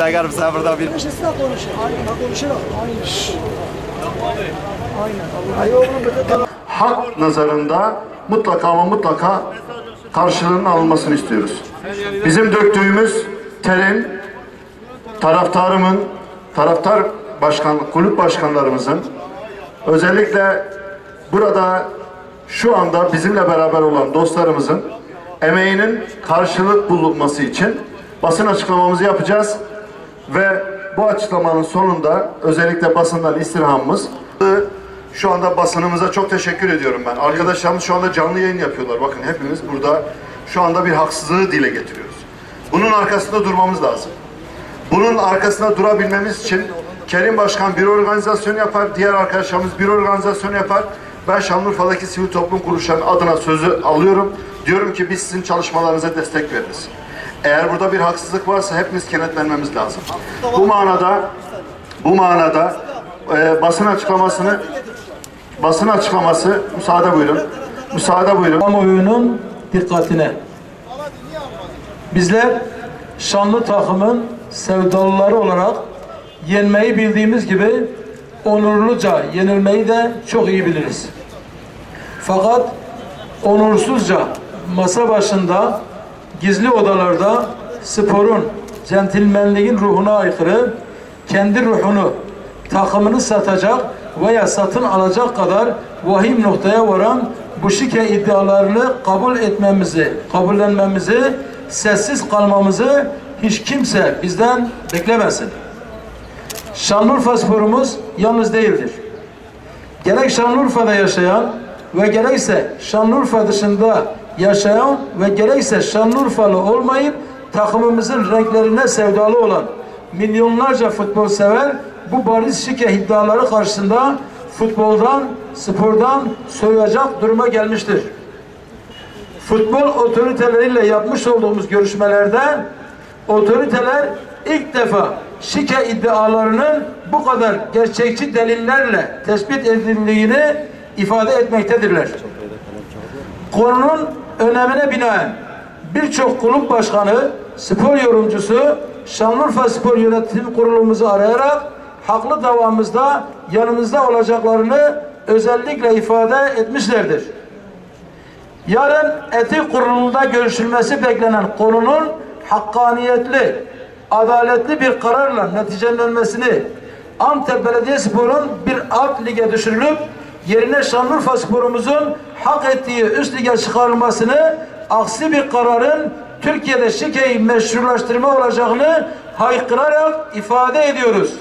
Mısın burada bir... Konuşursa konuşur. Aynen konuşur. Aynen. Aynen. Ay oğlum bir de hak nazarında mutlaka ama mutlaka karşılığının alınmasını istiyoruz. Bizim döktüğümüz terin taraftarımın, taraftar başkan, kulüp başkanlarımızın özellikle burada şu anda bizimle beraber olan dostlarımızın emeğinin karşılık bulunması için basın açıklamamızı yapacağız ve bu açıklamanın sonunda özellikle basından istirhamımız şu anda basınımıza çok teşekkür ediyorum ben. Arkadaşlarımız şu anda canlı yayın yapıyorlar. Bakın hepimiz burada şu anda bir haksızlığı dile getiriyoruz. Bunun arkasında durmamız lazım. Bunun arkasında durabilmemiz için Kerim Başkan bir organizasyon yapar, diğer arkadaşlarımız bir organizasyon yapar. Ben Şanlıurfa'daki sivil toplum kuruluşlarının adına sözü alıyorum. Diyorum ki biz sizin çalışmalarınıza destek veririz. Eğer burada bir haksızlık varsa hepimiz kenetlenmemiz lazım. Bu manada bu manada e, basın açıklamasını basın açıklaması müsaade buyurun. Müsaade buyurun. kamuoyunun dikkatine. Bizler şanlı takımın sevdalıları olarak yenmeyi bildiğimiz gibi onurluca yenilmeyi de çok iyi biliriz. Fakat onursuzca masa başında gizli odalarda sporun, centilmenliğin ruhuna aykırı kendi ruhunu, takımını satacak veya satın alacak kadar vahim noktaya varan bu şike iddialarını kabul etmemizi, kabullenmemizi, sessiz kalmamızı hiç kimse bizden beklemesin. Şanlıurfa sporumuz yalnız değildir. Gerek Şanlıurfa'da yaşayan ve gerekse Şanlıurfa dışında yaşayan ve gerekse Şanlıurfalı olmayıp takımımızın renklerine sevdalı olan milyonlarca futbol sever bu bariz şike iddiaları karşısında futboldan, spordan soyacak duruma gelmiştir. Futbol otoriteleriyle yapmış olduğumuz görüşmelerde otoriteler ilk defa şike iddialarının bu kadar gerçekçi delillerle tespit edildiğini ifade etmektedirler. Konunun önemine binaen birçok kulüp başkanı, spor yorumcusu Şanlıurfa Spor Yönetim Kurulumuzu arayarak haklı davamızda yanımızda olacaklarını özellikle ifade etmişlerdir. Yarın etik kurulunda görüşülmesi beklenen konunun hakkaniyetli, adaletli bir kararla neticelenmesini Antep Belediyespor'un bir alt lige düşürülüp yerine Şanlıurfa Spor'umuzun hak ettiği üst lige çıkarılmasını aksi bir kararın Türkiye'de şikeyi meşrulaştırma olacağını haykırarak ifade ediyoruz.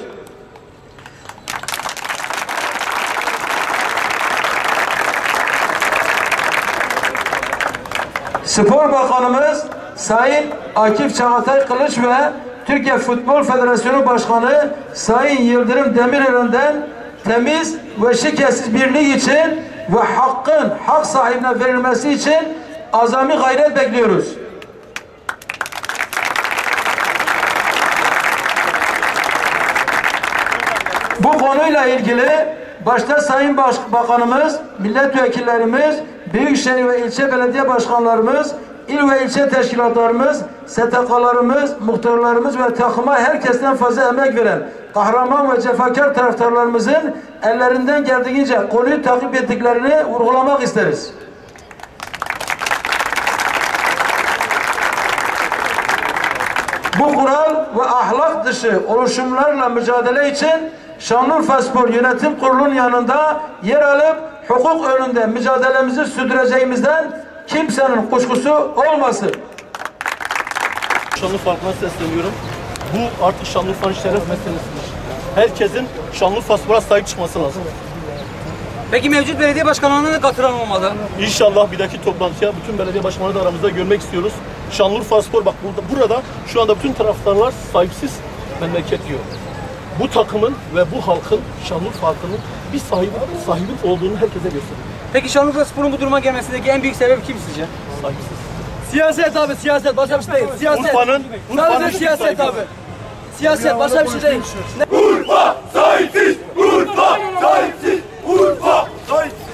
Spor Bakanımız Sayın Akif Çağatay Kılıç ve Türkiye Futbol Federasyonu Başkanı Sayın Yıldırım Demirören'den temiz ve şikesiz birlik için ve hakkın hak sahibine verilmesi için azami gayret bekliyoruz. Bu konuyla ilgili başta Sayın Baş Bakanımız, milletvekillerimiz, büyükşehir ve ilçe belediye başkanlarımız, il ve ilçe teşkilatlarımız, STK'larımız, muhtarlarımız ve takıma herkesten fazla emek veren kahraman ve cefakar taraftarlarımızın ellerinden geldiğince konuyu takip ettiklerini vurgulamak isteriz. Bu kural ve ahlak dışı oluşumlarla mücadele için Şanlıurfa Spor Yönetim Kurulu'nun yanında yer alıp hukuk önünde mücadelemizi sürdüreceğimizden kimsenin kuşkusu olmasın. Şanlıurfa halkına sesleniyorum. Bu artık Şanlıurfa'nın şeref meselesidir. Herkesin Şanlıurfa Spor'a sahip çıkması lazım. Peki mevcut belediye başkanlığına da katılan olmalı. İnşallah bir dahaki toplantıya bütün belediye başkanları da aramızda görmek istiyoruz. Şanlıurfa Spor bak burada, burada şu anda bütün taraftarlar sahipsiz memleket diyor. Bu takımın ve bu halkın, Şanlıurfa halkının bir sahibi, sahibi olduğunu herkese gösteriyor. Peki Şanlıurfa Spor'un bu duruma gelmesindeki en büyük sebep kim sizce? Sahipsiz. Siyaset abi siyaset başka bir şey değil. Siyaset. Urfa'nın, Urfa'nın Sadece siyaset abi. Siyaset başka bir şey değil. Urfa sahipsiz! Urfa sahipsiz! Urfa sahipsiz!